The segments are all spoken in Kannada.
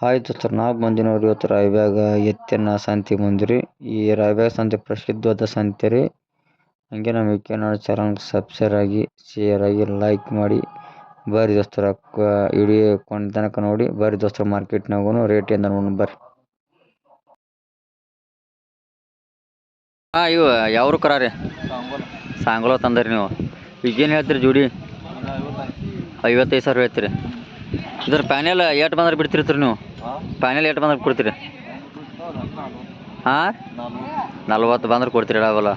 ಹಾಯ್ ದೋಸ್ತರು ನಾವು ಮಂದಿ ನೋಡ್ರಿ ಇವತ್ತು ರಾಯಬ್ಯಾಗ ಎತ್ತಿನ ಸಂತೆ ಮುಂದ್ರಿ. ಈ ರಾಯಬ್ಯಾಗ ಸಂತೆ ಪ್ರಸಿದ್ಧವಾದ ಸಂತೆ ರೀ. ಹಂಗೆ ನಮ್ಮ ಚಾನೆಲ್ ಚಾನಲ್ ಸಬ್ಸ್ಕ್ರೈಬ್ ಆಗಿ ಶೇರ್ ಆಗಿ ಲೈಕ್ ಮಾಡಿ. ಬರ್ರಿ ದೋಸ್ತರ ವಿಡಿಯೋ ಕೊಂಡ ತನಕ ನೋಡಿ. ಬರ್ರಿ ದೋಸ್ತರ ಮಾರ್ಕೆಟ್ನಾಗೂ ರೇಟ್ ಏನು ನೋಡಿ ಬರ್ರಿ. ಹಾಂ ಇವು ಯಾವ್ರು ಕರ ರೀ ಸಾಂಗ್ಲೋ ತಂದರಿ ನೀವು. ಈಗೇನು ಹೇಳ್ತೀರಿ ಜೋಡಿ? ಐವತ್ತೈದು ಸಾವಿರ ಹೇಳ್ತೀರಿ. ಇದ್ರ ಪ್ಯಾನೆಲ್ ಏಟ್ ಬಂದ್ರೆ ಬಿಡ್ತಿರ್ತೀರಿ ನೀವು. ಪ್ಯಾನೆಲ್ ಏಟ್ ಬಂದ್ರೆ ಕೊಡ್ತೀರಿ. ಹಾಂ? ನಲ್ವತ್ತು ಬಂದ್ರೆ ಕೊಡ್ತೀರಿ ಅಡವಲ್ಲ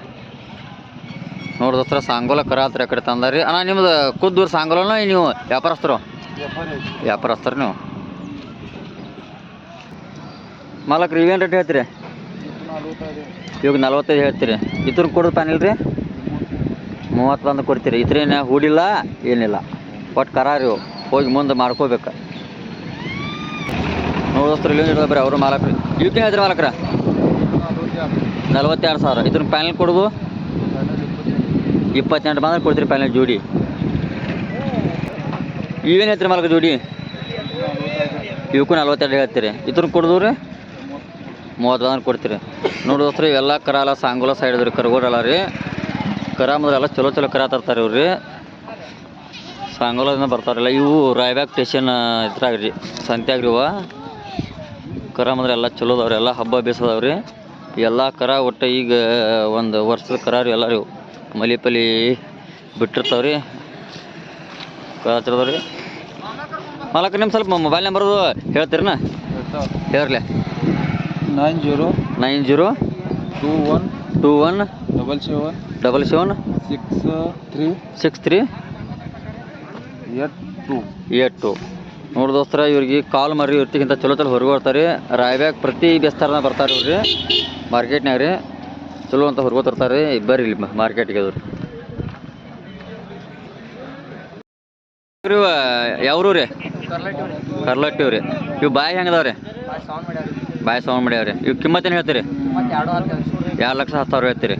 ನೋಡಿ ದೋಸ್ತರ ಸಾಂಗೋಲ ಕರ ಹತ್ರ ಕಡೆ ತಂದಾರಿ. ಅಣ್ಣ ನಿಮ್ದು ಖುದ್ದು ಸಾಂಗೋಲನ ನೀವು ವ್ಯಾಪಾರಸ್ಥರು? ವ್ಯಾಪಾರಸ್ಥರು ನೀವು. ಮಾಲಕ್ರಿ ಇವೇನು ರೇಟ್ ಹೇಳ್ತೀರಿ? ಇವಾಗ ನಲ್ವತ್ತೈದು ಹೇಳ್ತೀರಿ. ಇದ್ರ ಕೊಡೋದು ಪ್ಯಾನೆಲ್ ರೀ? ಮೂವತ್ತು ಬಂದು ಕೊಡ್ತೀರಿ. ಇದ್ರೇನು ಹೂಡಿಲ್ಲ ಏನಿಲ್ಲ. ಒಟ್ಟು ಕರಾರಿ ಇವು. ಹೋಗಿ ಮುಂದೆ ಮಾಡ್ಕೋಬೇಕು. ನೋಡೋಸ್ತ್ರ ಇಲ್ಲಿ ಬರೀ ಅವರು ಮಾಲಕ್ರಿ. ಪಿ ಹೇಳ್ತೀರಿ ಮಾಲಕ್ರ? ನಲ್ವತ್ತೆರಡು ಸಾವಿರ. ಇದ್ರ ಪ್ಯಾನಲ್ ಕೊಡೋದು ಇಪ್ಪತ್ತೆಂಟು ಬಂದ್ರೆ ಕೊಡ್ತೀರಿ ಪ್ಯಾನಲ್ ಜೋಡಿ. ಇವೇನು ಹೇಳ್ತೀರಿ ಮಾಲಕ ಜೋಡಿ? ಇವಕ್ಕೂ ನಲ್ವತ್ತೆರಡು ಹೇಳ್ತೀರಿ. ಇದ್ರ ಕೊಡೋದು ರೀ ಮೂವತ್ತು ಬಂದ್ರೆ ಕೊಡ್ತೀರಿ. ನೋಡಿ ದೋಸ್ತ್ರಿ, ಇವೆಲ್ಲ ಕರ ಸಾಂಗೋಲ ಸೈಡ್ ರೀ ಕರ್ಗೋರಲ್ಲ ರೀ. ಕರ ಮೊದಲು ಎಲ್ಲ ಚಲೋ ಚಲೋ ಕರ ತರ್ತಾರೆ ಇವ್ರಿ ಸಾಂಗೋಲದಿಂದ ಬರ್ತಾರಲ್ಲ ಇವು ರಾಯಬ್ಯಾಗ್ ಸ್ಟೇಷನ್ ಇದ್ರಾಗ ರೀ ಸಂತ್ಯಾಗ ರೀ ಇವ. ಕರ ಅಂದ್ರೆ ಎಲ್ಲ ಚಲೋ ಅದಾವ್ರಿ ಎಲ್ಲ ಹಬ್ಬ ಬೇಸದವ್ರಿ. ಎಲ್ಲ ಕರ ಒಟ್ಟು ಈಗ ಒಂದು ವರ್ಷದ ಕರ ರೀ ಎಲ್ಲ ರೀ ಇವು. ಮಲಿ ಪಲಿ ಬಿಟ್ಟಿರ್ತಾವ್ರಿ. ಕರ ಚಲೋದವ್ರಿ ಮಾಲಕ ನಿಮ್ಮ ಸ್ವಲ್ಪ ಮೊಬೈಲ್ ನಂಬರ್ದು ಹೇಳ್ತೀರನ? ಹೇಳ್ರಲ್ಲ nine zero nine zero two one two one double seven double seven six three six three eight ನೋಡಿ ದೋಸ್ತರ, ಇವ್ರಿಗೆ ಕಾಲ್ ಮರಿ ಇರ್ತಿಗಿಂತ ಚಲೋ ಚಲೋ ಹೊರಗೆ ಬರ್ತಾರೆ ಪ್ರತಿ ಬೆಸ್ತಾರನ ಬರ್ತಾರೆ ಇವ್ರಿ ಮಾರ್ಕೆಟ್ನಾಗ ರೀ. ಚಲೋ ಅಂತ ಹೊರಗೆ ತರ್ತಾರೆ ಬರ್ರಿ ಇಲ್ಲಿ ಮಾರ್ಕೆಟ್ಗೆ ಅದು ಇವ ಯಾವ್ರು ರೀ? ಕರ್ಲಟ್ಟಿ ರೀ ಇವು ಬಾಯಿ ಹೆಂಗ್ ಅದಾವ ರೀ ಬಾಯಿ ಸೌಂಡ್ ಮಾಡ್ಯಾವ್ರಿ ಇವು ಕಿಮ್ಮತ್ತೇನು ಹೇಳ್ತೀರಿ? ಎರಡು ಲಕ್ಷ ಹತ್ತು ಸಾವಿರ ಹೇಳ್ತೀರಿ.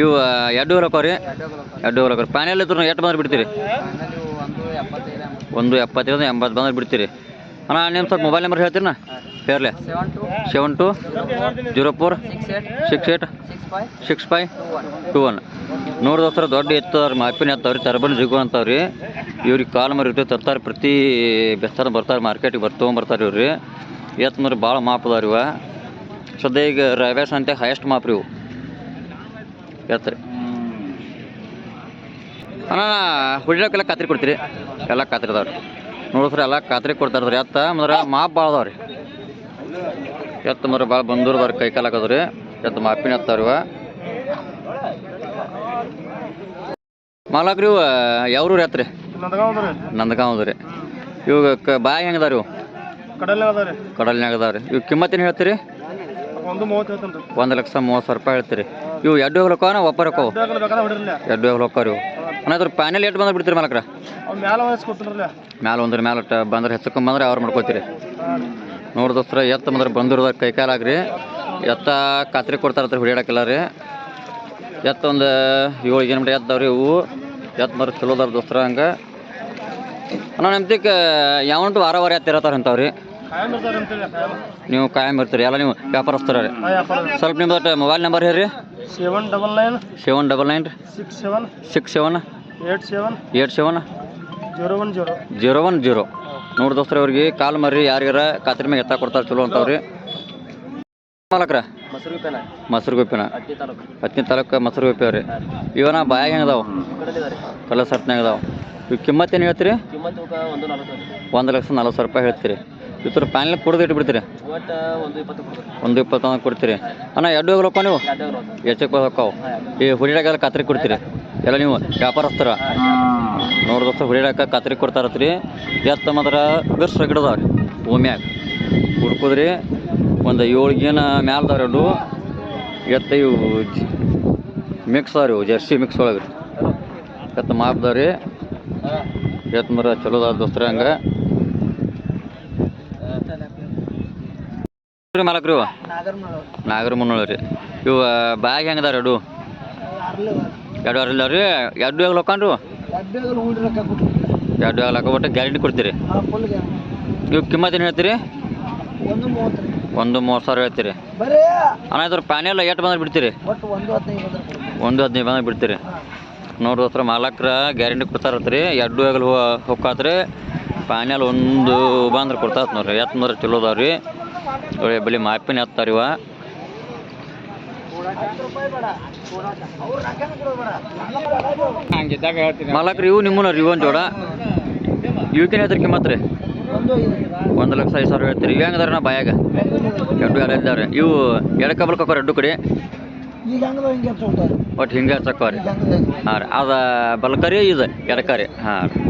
ಇವು ಎರಡು ಹೊಲಕ್ಕವ ರೀ ಎರಡು ಹೊಲಕ್ಕವ ಪ್ಯಾನೆಲ್ ಇದ್ರು ಎಷ್ಟು ಬಂದ್ರೆ ಬಿಡ್ತೀರಿ ಒಂದು ಎಪ್ಪತ್ತೈದು ಎಂಬತ್ತು ಬಂದ್ರೆ ಬಿಡ್ತೀರಿ. ಅಣ್ಣ ನಿಮ್ಮ ಸ್ವಲ್ಪ ಮೊಬೈಲ್ ನಂಬರ್ ಹೇಳ್ತೀರಣ್ಣ? ಹೇರ್ಲೆ. Seven two zero four six eight six five two one ನೋಡಿ ದೋಸ್ತರ, ದೊಡ್ಡ ಎತ್ತವ್ರಿ ಮಾಪಿನ ಎತ್ತವ್ರಿ ತರಬನ್ ಜಿಗು ಅಂತವ್ರಿ. ಇವ್ರಿಗೆ ಕಾಲ್ ಮರಿ ಇರ್ತೇವೆ, ತರ್ತಾರೆ, ಪ್ರತಿ ಬೆಸ್ತಾರ ಬರ್ತಾರೆ, ಮಾರ್ಕೆಟಿಗೆ ಬರ್ ಬರ್ತಾರೆ ಇವ್ರಿ. ಎತ್ತು ಮರಿ ಭಾಳ ಮಾಪ್ ಅದಾವ್ರಿ ಇವ. ಸದ್ಯ ಈಗ ರೈವೇಸ್ ಅಂತ ಹೈಯೆಸ್ಟ್ ಮಾಪ್ರಿ ಇವು. ಎತ್ತರಿ ಅಣ್ಣ ಹುಡಿಯೋಕೆಲ್ಲ ಖಾತ್ರಿ ಕೊಡ್ತೀರಿ? ಎಲ್ಲ ಖಾತ್ರಿ ಅದಾವ್ರಿ. ನೋಡಿದ್ರೆ ಎಲ್ಲ ಖಾತ್ರಿ ಕೊಡ್ತಾರ್ರಿ ಎತ್ತ ಅಂದ್ರೆ ಮಾಪ್ ಭಾಳ ಅದಾವ್ರಿ. ಎತ್ತ ಅಂದ್ರೆ ಭಾಳ ಬಂದೂರದವ್ರಿ ಕೈ ಕಾಲು ಹಾಕೋದ್ರಿ. ಎತ್ತ ಮಾಪಿನ ಎತ್ತಾವ್ರಿ ಇವ. ಮಾಲಾಕ್ರಿ ಇವ ಯಾವ್ರು ಎತ್ರಿ? ನಂದಗಾಂವ್ ರೀ ಇವಾಗ ಕ ಬಾಯಿ ಹೆಂಗದಾರ ಇವು? ಕಡಲೆ ಅದ ರೀ ಕಡಲ್ನ್ಯಾಗ ಅದಾವ್ರಿ. ಇವು ಕಿಮ್ಮತ್ತೇನು ಹೇಳ್ತೀರಿ? ಒಂದು ಮೂವತ್ತು ಹೇಳ್ತಾನೆ ರೀ. ಒಂದು ಲಕ್ಷ ಮೂವತ್ತು ಸಾವಿರ ರೂಪಾಯಿ ಹೇಳ್ತೀರಿ. ಇವು ಎರಡು ಹೋಗ್ಲಕ್ಕ ಬೇಕಾದ್ರೆ ಹೊಡಿರಲ್ಲ ಎರಡು ಹೋಗ್ಲಕ್ಕ ಇವು. ಅಣ್ಣ ಅದ್ರ ಪ್ಯಾನೆಲ್ ಎಷ್ಟು ಬಂದ್ರೆ ಬಿಡ್ತೀರಿ ಮಾಲಕ್ರ? ಅವ್ನು ಮ್ಯಾಲ ವಯಸ್ಸು ಕೊಡ್ತಾರಲ್ಲ ಮ್ಯಾಲ ಒಂದ್ರ ಮ್ಯಾಲ ಬಂದ್ರೆ ಹೆಚ್ಚಕ್ಕ ಬಂದ್ರೆ ಅವ್ರು ಮಾಡ್ಕೋತೀರಿ. ನೋಡಿ ದೋಸ್ತರ ಎತ್ತ ಬಂದ್ರೆ ಬಂದಿರೋದ ಕೈ ಕಾಲಾಗ್ರಿ ಎತ್ತ ಖಾತ್ರಿ ಕೊಡ್ತಾರತ್ರಿ ಹುಡಿಯಾಡಕ್ಕೆಲ್ಲ ರೀ. ಎತ್ತ ಒಂದು ಏಳು ಏನು ಮಾಡಿ ಎತ್ತವ್ರಿ ಇವು. ಎತ್ತ ಮರ ಚಲೋ ದೋಸ್ತ್ರ ದೋಸ್ತರ ಹಂಗೆ. ಅಣ್ಣ ನಿಮ್ತಿಕ್ಕೆ ಯಾವಂಟು ವಾರ ವಾರ ಎತ್ತಿರತ್ತಾರ ಅಂತಾವ್ರಿ. ನೀವು ಕಾಯಂ ಇರ್ತೀರಿ ಎಲ್ಲ ನೀವು ವ್ಯಾಪಾರಸ್ಥರ ರೀ. ಸ್ವಲ್ಪ ನಿಮ್ದು ಮೊಬೈಲ್ ನಂಬರ್ ಹೇಳಿ seven double nine seven double nine six seven six seven eight seven eight seven zero one zero. Zero one zero. ನೋಡಿ ದೋಸ್ತರ ಅವ್ರಿಗೆ ಕಾಲ್ ಮರಿ ಯಾರಿಗಾರ ಖಾತ್ರಿ ಮ್ಯಾಗ ಎತ್ತ ಕೊಡ್ತಾರೆ ಚಲೋ ಅಂತವ್ರಿ. ಮಾಲಕ್ರ? ಮೊಸರು ಪೇನ ಮೊಸರು ಗೊಪ್ಪಿನ ಹತ್ತನೇ ತಾಲೂಕು ಮೊಸರು ಗೊಪ್ಪಿ ಅವ್ರಿ ಇವನ ಬಾಯಾಗ ಹೆಂಗೆ ಅದಾವ. ಕಡಲಿದ್ದಾರೆ ಕಲ್ಲ ಸರ್ಟ್ನಾಗ ಅದಾವ ಇವು ಕಿಮ್ಮತ್ತೇನು ಹೇಳ್ತೀರಿ ಒಂದು ಲಕ್ಷ ನಲ್ವತ್ತು ಸಾವಿರ ರೂಪಾಯಿ ಹೇಳ್ತೀರಿ. ಇದ್ರ ಪ್ಯಾನಲ್ ಕುಡ್ದು ಇಟ್ಬಿಡ್ತೀರಿ? ಒಂದು ಇಪ್ಪತ್ತೊಂದು ಕೊಡ್ತೀರಿ. ಅಣ್ಣ ಎರಡು ಹೋಗ್ಲಪ್ಪ ನೀವು? ಹೆಚ್ಚಕ್ಕೆ ಹೋಗ್ತಾವ ಈ ಹುಡಿಯಾಗೆಲ್ಲ ಕಾತ್ರಿ ಕೊಡ್ತೀರಿ. ಎಲ್ಲ ನೀವು ವ್ಯಾಪಾರಸ್ಥರ. ನೋಡಿ ದೋಸ್ತ ಹುಡಿಯಾಕ ಖಾತ್ರಿ ಕೊಡ್ತಾರತ್ರಿ. ಎತ್ತ ಮಾತ್ರ ಬಿರ್ಸ್ರ ಗಿಡದವ್ರಿ ಭೂಮಿಯಾಗ. ಹುಡ್ಕುದ್ರಿ ಒಂದು ಏಳು ಗೇನ ಮ್ಯಾಲ್ದವ್ರಿ ಎರಡು ಎತ್ತ ಇವು ಮಿಕ್ಸ್ ಅವ್ರಿ ಇವು ಜರ್ಸಿ ಮಿಕ್ಸ್ ಒಳಗೆ ಎತ್ತ ಮಾಪದವ್ರಿ ಎತ್ತ ಮರ ಚಲೋ ಅದಾವ ದೋಸ್ತರ ಹಂಗೆ. ರೀ ಮಾಲಕ್ರಿ ಇವ ನಾಗರ ಮುನ್ನೋಳ ರೀ ಇವು ಬ್ಯಾಗ್ ಹೆಂಗದ ಎರಡು ಎರಡು ವಾರ ಇಲ್ಲ ರೀ ಎರಡು ಯಾವಾಗ ಲೊಕ್ಕನ್ರು ಎರಡು ಯಾವಾಗ ಲೊಕ್ಕ ಒಟ್ಟು ಗ್ಯಾರಂಟಿ ಕೊಡ್ತೀರಿ. ಇವು ಏನ್ ಹೇಳ್ತೀರಿ? ಒಂದು ಮೂವತ್ತು ಸಾವಿರ ಹೇಳ್ತೀರಿ. ಅಣ್ಣ ಇದ್ರ ಪ್ಯಾನೆಲ್ಲ ಎಷ್ಟು ಬಂದ್ರೆ ಬಿಡ್ತೀರಿ. ಒಂದು ಹದಿನೈದು ಬಂದ್ರೆ ಬಿಡ್ತೀರಿ. ನೋಡ್ರಿ ಹತ್ರ ಮಾಲಕ್ರ ಗ್ಯಾರಂಟಿ ಕೊಡ್ತಾರತ್ರಿ. ಎರಡು ಎಗ್ಲು ಹೋಗಾತ್ರಿ ಪ್ಯಾನೆಲ್ ಒಂದು ಬಂದ್ರೆ ಕೊಡ್ತಾರ ನೋಡ್ರಿ. ಎತ್ತು ನೋಡ್ರಿ ಚಲೋ ಅದಾವ ಒಳ್ಳೆ ಬಲಿ ಮಾಪಿನ ಹತ್ತಾರ ಇವ. ಹಂಗಿದ್ದಾಗ ಹೇಳ್ತೀನಿ. ಮಾಲಕ್ರಿ ಇವು ನಿಮ್ಮನ್ನ ರೀ ಒಂದು ಜೋಡ. ಇವಕ್ಕೇನು ಹೇಳ್ತೀರಿ ಕಿಮ್ಮತ್ ರೀ ಒಂದು ಲಕ್ಷ ಐದು ಸಾವಿರ ಹೇಳ್ತೀರಿ. ಇವು ಹೆಂಗದಾರ ನಾ ಬಾಯಾಗ? ಎರಡು ಎಲ್ಲ ಇದ್ದಾರೆ ಇವು ಎಡಕಬಲ್ ಕಕ್ಕೋರಿ ಎರಡು ಕಡೆ. ಒಟ್ಟು ಹಿಂಗೆ ಹಂಗದ ಹಾಂ ರೀ ಅದ ಬಲ್ಕರಿ ಇದು ಎಡಕರಿ. ಹಾಂ ರೀ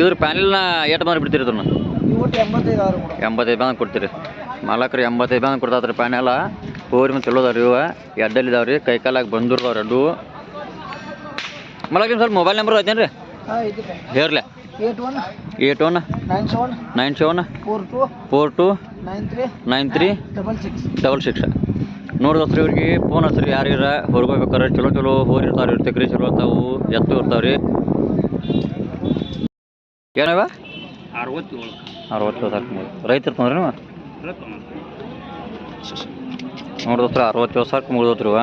ಇದ್ರ ಪ್ಯಾನೆಲ್ನ ಎಷ್ಟು ಮಾರಿ ಬಿಡ್ತೀರಿ ಇದನ್ನ. ಎಂಬತ್ತೈದು ಬಂದು ಕೊಡ್ತೀರಿ. ಮಾಲಕ್ರಿ ಎಂಬತ್ತೈದು ಬಂದು ಕೊಡ್ತಾತ್ರಿ ಪ್ಯಾನೆಲ್ಲ ಹೋರಿ ಮತ್ತೆ ಚಲೋ ಅದಾವ್ರಿ ಇವ. ಎಡ್ಡಲ್ಲಿ ಇದಾವ್ರಿ ಕೈ ಕಾಲಾಗಿ ಬಂದಿರ್ತಾವ್ರಿ ಎರಡು ಮಲಕ್ ಸ್ವಲ್ಪ ಮೊಬೈಲ್ ನಂಬರ್ ಐತೇನ್ರಿ ರೀ ಹಾಂ ಇದು ಹೇರ್ಲೆ eight one nine seven nine seven four two four two nine three nine three double six. Double six. ನೋಡಿದ್ರಿ ಇವ್ರಿಗೆ ಫೋನ್ ಹಚ್ಚ್ರಿ ಯಾರಿಗಾರ ಹೊರಗೋಗ್ಬೇಕಾರೆ ಚಲೋ ಚಲೋ ಹೋರಿ ಇರ್ತಾವ್ರಿ. ಇರ್ತಕ್ರಿ ಚಲೋ ಇರ್ತಾವು. ಎತ್ತು ಇರ್ತಾವ್ರಿ. ಏನವ? ಅರವತ್ತೇಳು. ಅರವತ್ತು ಸಾವಿರ ರೈತ ಇರ್ತಂದ್ರಿ ನೀವು ನೋಡಿದ್ರ ಅರವತ್ತೇಳು ಸಾವಿರ ಮುಗಿದೋತ್ರಿ ಇವ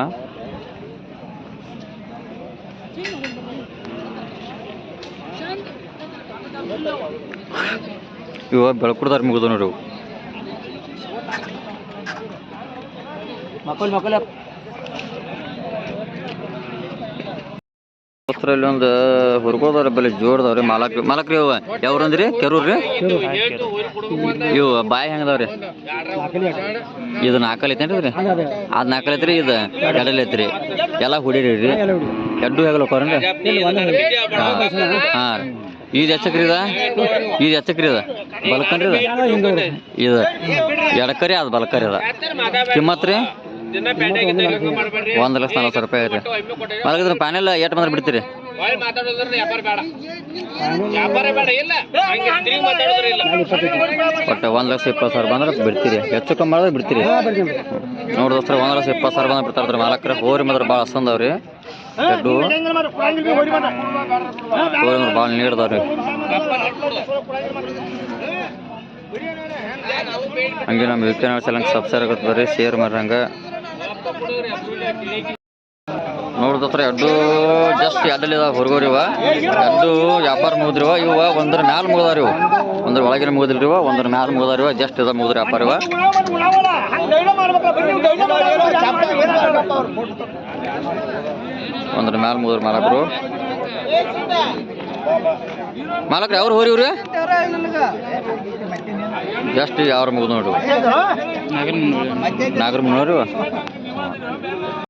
ಇವ ಬೆಳ್ಕುಡ್ದಾರ ಮುಗಿದು ನೋಡ್ರಿ. ಮಕ್ಕಳು ಮಕ್ಕಳು ಇಲ್ಲಿ ಒಂದು ಹುರ್ಗೋದವ್ರ, ಬೆಲೆ ಜೋರ್ದವ್ರಿ ಮಾಲಕ್ ಮಾಲಕ್ ರೀ ಯಾವ್ರಂದ್ರಿ? ಕೆರೂರ್ ರೀ? ಇವು ಬಾಯಿ ಹೆಂಗದವ್ರಿ? ಇದು ನಾಲ್ಕಲೈತೇನ್ರಿ ರೀ ಅದ್ ನಾಲ್ಕಲೈತ್ರಿ ಇದು ಎಡಲ್ ಐತ್ರಿ. ಎಲ್ಲ ಹುಡಿರಿ ಎಡ್ಡು ಹೆಗಲ್ ಹೋಗ್ರಿ ಹಾಂ. ಇದು ಎಚ್ಚಕ್ರಿ ಇದ? ಇದು ಎಚ್ಚಕ್ರಿ ಇದ? ಬಲ್ಕನ್ರಿ ಇದ? ಇದು. ಎಡಕರಿ ಅದು ಬಲ್ಕರಿ ಅದ. ಕಿಮ್ಮತ್ ರೀ? ಒಂದು ಲಕ್ಷ ನಲ್ವತ್ತು ರೂಪಾಯಿ ಐತೆ ಮಲಗಿದ್ರ ಪ್ಯಾನೆಲ್ ಎಷ್ಟು ಬಂದ್ರೆ ಬಿಡ್ತೀರಿ. ಒಟ್ಟು ಒಂದು ಲಕ್ಷ ಇಪ್ಪತ್ತು ಸಾವಿರ ಬಂದ್ರೆ ಬಿಡ್ತೀರಿ. ಹೆಚ್ಚು ಕಮ್ಮಿ ಮಾಡಿದ್ರೆ ಬಿಡ್ತೀರಿ. ನೋಡಿ ದೋಸ್ತರ ಒಂದು ಲಕ್ಷ ಇಪ್ಪತ್ತು ಸಾವಿರ ಬಂದ್ರೆ ಬಿಡ್ತಾರೆ ಮಾಲಕ್ರ. ಹೋರಿ ಮಾತ್ರ ಭಾಳ ಹಸಂದವ್ರಿ ಎಡ್ಡು. ಹೋರಿ ಮಾತ್ರ ಭಾಳ ನೀಡ್ದವ್ರಿ ಹಂಗೆ ನಮ್ಮ ಯೂಟ್ಯೂಬ್ ಚಾನಲ್ ಸಬ್ಸ್ಕ್ರೈಬ್ ಆಗುತ್ತೆ ಬರ್ರಿ. ಶೇರ್ ಮಾಡ್ರಿ ನೋಡಿದತ್ರ ಎಡ್ಡು ಜಸ್ಟ್ ಎಡ್ಡಲ್ಲಿ ಇದಾವ ಹೊರಗೋರಿ ಇವ. ಎಡ್ಡು ವ್ಯಾಪಾರ ಮುಗಿದ್ರಿವ ಇವ. ಒಂದ್ರ ಮ್ಯಾಲ ಮುಗಿದಾರ ಇವು. ಒಂದ್ರ ಒಳಗಿನ ಮುಗಿದ್ರಿ ಇವ, ಒಂದ್ರ ಮ್ಯಾಲ ಮುಗಿದಾರಿವ ಜಸ್ಟ್ ಇದ ಮುಗಿದ್ರಿ ವ್ಯಾಪಾರ ಇವ. ಒಂದ್ರ ಮ್ಯಾಲ ಮುಗಿದ್ರ ಮಾಲಕರು. ಮಾಲಕ್ರಿ ಯಾವ್ರು ಹೋರಿ ಇವ್ರಿ? ಜಸ್ಟ್ ಯಾವ್ರ ಮುಗಿದ್ ನೋಡ್ರಿ ನಾಗರ ಮುನ್ನೂರು